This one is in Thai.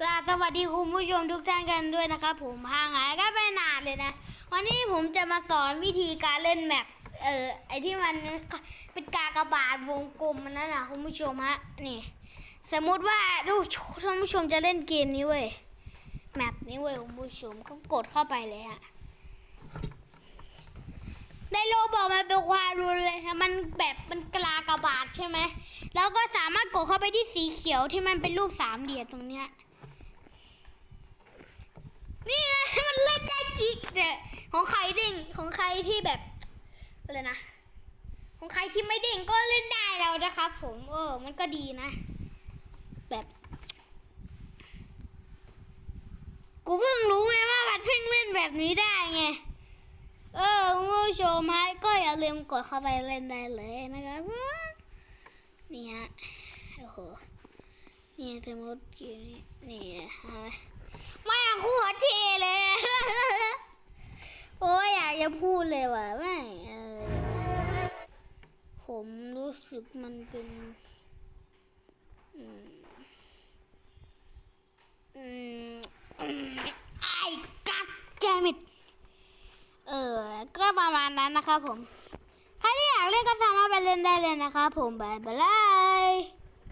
กราบสวัสดีคุณผู้ชมทุกท่านกันด้วยนะครับผมห่างหายกันไปนานเลยนะ วันนี้ผมจะมาสอนวิธีการเล่นแมปเออไอที่มันเป็นกากบาทวงกลมมันนั่นนะคุณผู้ชมฮะนี่ สมมุติว่าทุกท่านผู้ชมจะเล่นเกมนี้เว้ยแมปนี้เว้ยคุณผู้ชมก็กดเข้าไปเลยฮะในโลบอกมันเป็นความรุนเลยมันแบบมันกลากระบาทใช่ไหม แล้วก็สามารถกดเข้าไปที่สีเขียวที่มันเป็นรูปสามเหลี่ยมตรงเนี้ย นี่ไงมันเล่นได้ จริงเนี่ของใครเด้งของใครที่แบบอะไรนะ ของใครที่ไม่เด้งก็เล่นได้แล้วนะครับผม เออ มันก็ดีนะ แบบ กูเพิ่งรู้ไงว่ามันเพิ่งเล่นแบบนี้ได้ไง เออคุณผู้ชมฮะก็อย่าลืมกดเข้าไปเล่นได้เลยนะครับนี่ฮะโอ้โหนี่สมมติอยู่นี่นี่ฮะไม่อยากพูดทีเลย โอ้ยอยาก จะพูดเลยว่ะไม่ผมรู้สึกมันเป็นอืมอืมอืมไอ้กัดแจมิดเออ ก็ประมาณนั้นนะครับผม ใครที่อยากเล่นก็สามารถไปเล่นได้เลยนะครับผมบายบาย